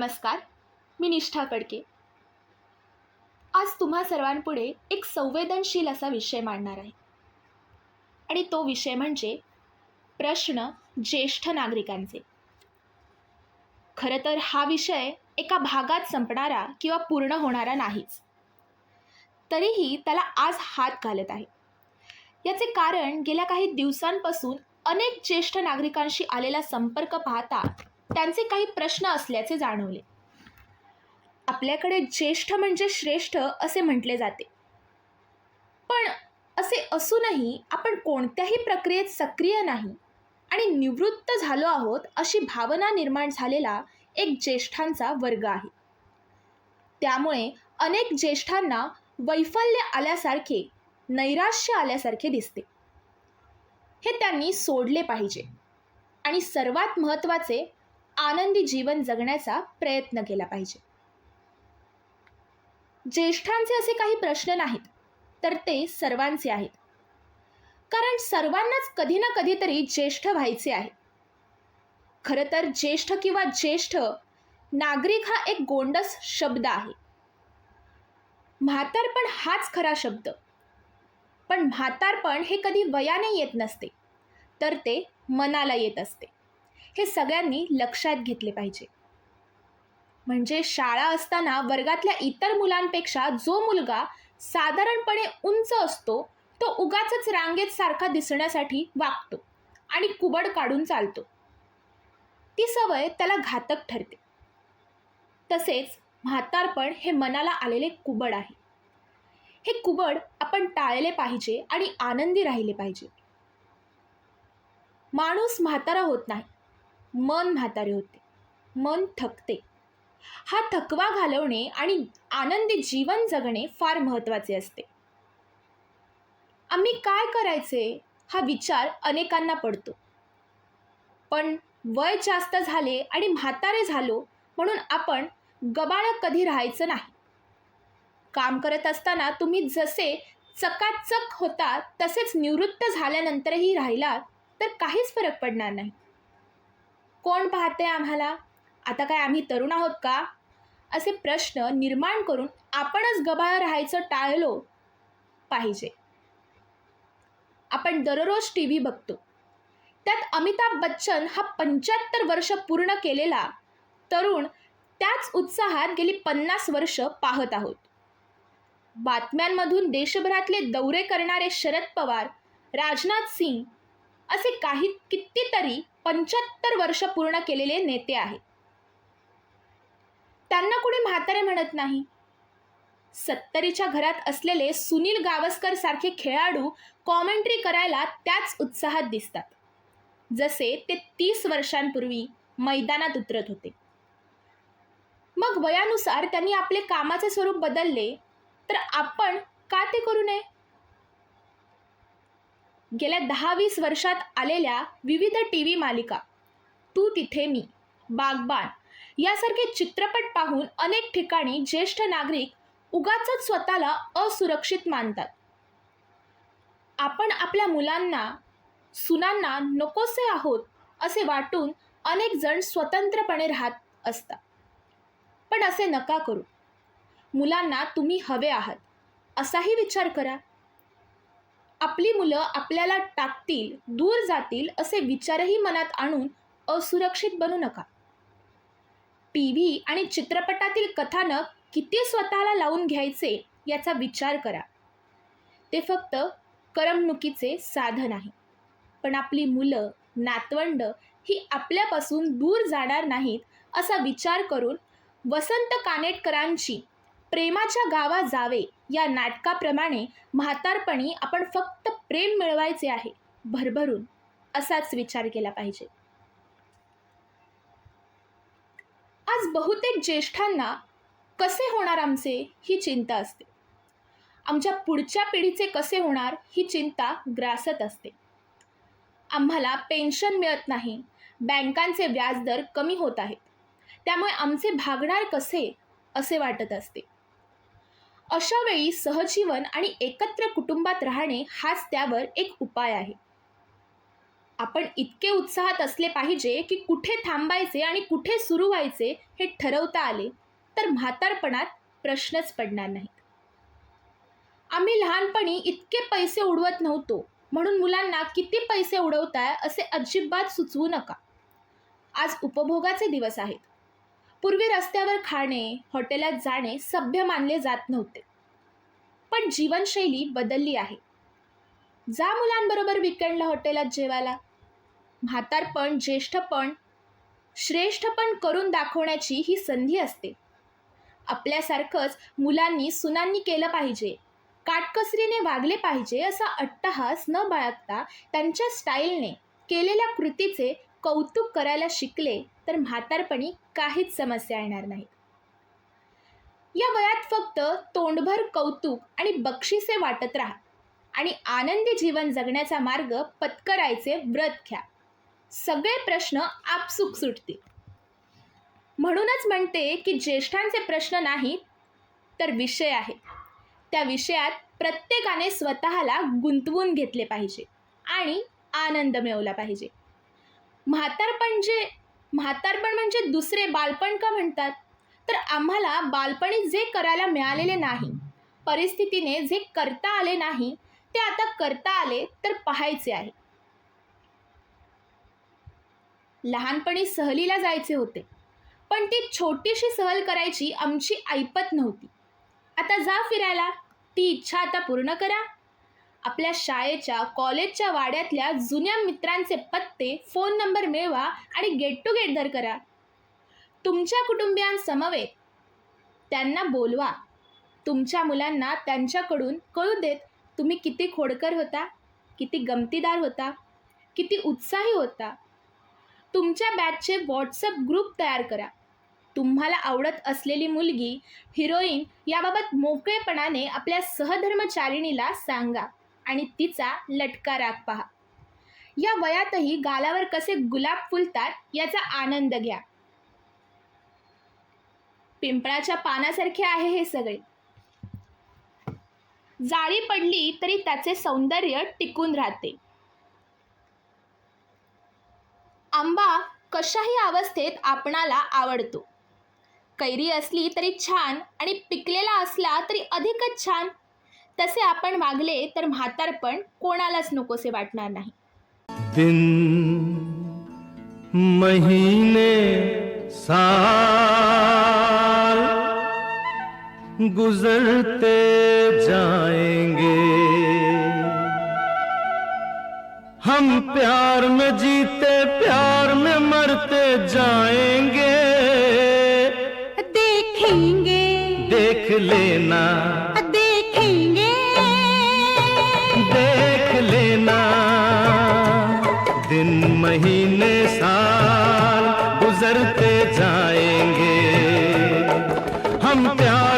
नमस्कार मी निष्ठा फडके. आज तुम्हा सर्वांपुढे एक संवेदनशील असा विषय मांडणार आहे. आणि तो विषय म्हणजे प्रश्न ज्येष्ठ नागरिकांचे. खरं तर हा विषय एका भागात संपणारा किंवा पूर्ण होणारा नाहीच. तरीही त्याला आज हात घालत आहे. याचे कारण गेल्या काही दिवसांपासून अनेक ज्येष्ठ नागरिकांशी आलेला संपर्क पाहता त्यांचे काही प्रश्न असल्याचे जाणवले. आपल्याकडे ज्येष्ठ म्हणजे श्रेष्ठ असे म्हटले जाते. पण असे असूनही आपण कोणत्याही प्रक्रियेत सक्रिय नाही आणि निवृत्त झालो आहोत अशी भावना निर्माण झालेला एक ज्येष्ठांचा वर्ग आहे. त्यामुळे अनेक ज्येष्ठांना वैफल्य आल्यासारखे नैराश्य आल्यासारखे दिसते. हे त्यांनी सोडले पाहिजे आणि सर्वात महत्त्वाचे आनंदी जीवन जगण्याचा प्रयत्न केला पाहिजे. ज्येष्ठांचे असे काही प्रश्न नाहीत तर ते सर्वांचे आहेत. कारण सर्वांनाच कधी ना कधीतरी ज्येष्ठ व्हायचे आहे. खरं तर ज्येष्ठ किंवा ज्येष्ठ नागरिक हा एक गोंडस शब्द आहे. म्हातारपण हाच खरा शब्द. पण म्हातारपण हे कधी वयाने येत नसते तर ते मनाला येत असते. हे सगळ्यांनी लक्षात घेतले पाहिजे. म्हणजे शाळा असताना वर्गातल्या इतर मुलांपेक्षा जो मुलगा साधारणपणे उंच असतो तो उगाच रांगेत सारखा दिसण्यासाठी वागतो आणि कुबड काढून चालतो. ती सवय त्याला घातक ठरते. तसेच म्हातारपण हे मनाला आलेले कुबड आहे. हे कुबड आपण टाळले पाहिजे आणि आनंदी राहिले पाहिजे. माणूस म्हातारा होत नाही. मन म्हातारे होते. मन थकते. हा थकवा घालवणे आणि आनंदी जीवन जगणे फार महत्त्वाचे असते. आम्ही काय करायचे हा विचार अनेकांना पडतो. पण वय जास्त झाले आणि म्हातारे झालो म्हणून आपण गबाळ कधी राहायचं नाही. काम करत असताना तुम्ही जसे चकाचक होता तसेच निवृत्त झाल्यानंतरही राहिला तर काहीच फरक पडणार नाही. कोण पाहते आम्हाला? आता काय आम्ही तरुण आहोत का? असे प्रश्न निर्माण करून आपणच गबाळ राहायचं टाळलो पाहिजे. आपण दररोज टी व्ही बघतो. त्यात अमिताभ बच्चन हा पंच्याहत्तर वर्ष पूर्ण केलेला तरुण त्याच उत्साहात गेली पन्नास वर्ष पाहत आहोत. बातम्यांमधून देशभरातले दौरे करणारे शरद पवार राजनाथ सिंग असे काही कितीतरी पंच्याहत्तर वर्ष पूर्ण केलेले नेते आहेत. त्यांना कुणी म्हातारे म्हणत नाही. सत्तरीच्या घरात असलेले सुनील गावस्कर सारखे खेळाडू कॉमेंट्री करायला त्याच उत्साहात दिसतात. जसे ते तीस वर्षांपूर्वी मैदानात उतरत होते. मग वयानुसार त्यांनी आपले कामाचे स्वरूप बदलले. तर आपण का ते करू नये? गेल्या दहा वीस वर्षात आलेल्या विविध टी व्ही मालिका तू तिथे मी बागबान यासारखे चित्रपट पाहून अनेक ठिकाणी ज्येष्ठ नागरिक उगाच स्वतःला असुरक्षित मानतात. आपण आपल्या मुलांना सुनांना नकोसे आहोत असे वाटून अनेक जण स्वतंत्रपणे राहत असतात. पण असे नका करू. मुलांना तुम्ही हवे आहात असाही विचार करा. आपली मुलं आपल्याला टाकतील दूर जातील असे विचारही मनात आणून असुरक्षित बनू नका. टी व्ही आणि चित्रपटातील कथानक किती स्वतःला लावून घ्यायचे याचा विचार करा. ते फक्त करमणुकीचे साधन आहे. पण आपली मुलं नातवंड ही आपल्यापासून दूर जाणार नाहीत असा विचार करून वसंत कानेटकरांची प्रेमाच्या गावा जावे या नाटकाप्रमाणे म्हातारपणी आपण फक्त प्रेम मिळवायचे आहे भरभरून असाच विचार केला पाहिजे. आज बहुतेक ज्येष्ठांना कसे होणार आमचे ही चिंता असते. आमच्या पुढच्या पिढीचे कसे होणार ही चिंता ग्रासत असते. आम्हाला पेन्शन मिळत नाही बँकांचे व्याजदर कमी होत आहेत. त्यामुळे आमचे भागणार कसे असे वाटत असते. अशा वेळी सहजीवन आणि एकत्र कुटुंबात राहणे हाच त्यावर एक उपाय आहे. आपण इतके उत्साहात असले पाहिजे की कुठे थांबायचे आणि कुठे सुरू व्हायचे हे ठरवता आले तर म्हातारपणात प्रश्नच पडणार नाहीत. आम्ही लहानपणी इतके पैसे उडवत नव्हतो म्हणून मुलांना किती पैसे उडवताय असे अजिबात सुचवू नका. आज उपभोगाचे दिवस आहेत. पूर्वी रस्त्यावर खाणे हॉटेलात जाणे सभ्य मानले जात नव्हते. पण जीवनशैली बदलली आहे. जा मुलांबरोबर विकेंडला हॉटेलात जेवायला. म्हातारपण ज्येष्ठपण श्रेष्ठपण करून दाखवण्याची ही संधी असते. आपल्यासारखंच मुलांनी सुनांनी केलं पाहिजे काटकसरीने वागले पाहिजे असा अट्टहास न बाळगता त्यांच्या स्टाईलने केलेल्या कृतीचे कौतुक करायला शिकले तर म्हातारपणी काहीच समस्या येणार नाही. या वयात फक्त तोंडभर कौतुक आणि बक्षिसे वाटत राहा आणि आनंदी जीवन जगण्याचा मार्ग पत्करायचे व्रत घ्या. सगळे प्रश्न आपसुक सुटतील. म्हणूनच म्हणते की ज्येष्ठांचे प्रश्न नाहीत तर विषय आहे त्या विषयात प्रत्येकाने स्वतःला गुंतवून घेतले पाहिजे आणि आनंद मिळवला पाहिजे. म्हातारपण जे म्हातारपण म्हणजे दुसरे बालपण का म्हणतात? तर आम्हाला बालपणी जे करायला मिळालेले नाही परिस्थितीने जे करता आले नाही ते आता करता आले तर पाहायचे आहे. लहानपणी सहलीला जायचे होते पण ती छोटीशी सहल करायची आमची ऐपत नव्हती. आता जा फिरायला ती इच्छा आता पूर्ण करा. आपल्या शाळेच्या कॉलेजच्या वाड्यातल्या जुन्या मित्रांचे पत्ते फोन नंबर मिळवा आणि गेट टुगेदर करा. तुमच्या कुटुंबियांसमवेत त्यांना बोलवा. तुमच्या मुलांना त्यांच्याकडून कळू देत तुम्ही किती खोडकर होता किती गमतीदार होता किती उत्साही होता. तुमच्या बॅचचे व्हॉट्सअप ग्रुप तयार करा. तुम्हाला आवडत असलेली मुलगी हिरोईन याबाबत मोकळेपणाने आपल्या सहधर्मचारिणीला सांगा. आणि तिचा लटका राग पहा. या वयातही गालावर कसे गुलाब फुलतात याचा आनंद घ्या. पिंपळाच्या पानासारखे आहे हे सगळे. जाळी पडली तरी त्याचे सौंदर्य टिकून राहते. आंबा कशाही अवस्थेत आपणाला आवडतो. कैरी असली तरी छान आणि पिकलेला असला तरी अधिकच छान तसे आपण वागले तर म्हातारपण कोणालाच नकोसे वाटणार नाही. दिन महीने साल गुजरते जाएंगे। हम प्यार में जीते प्यार में मरते जाएंगे। देखेंगे। देख लेना। हम प्यार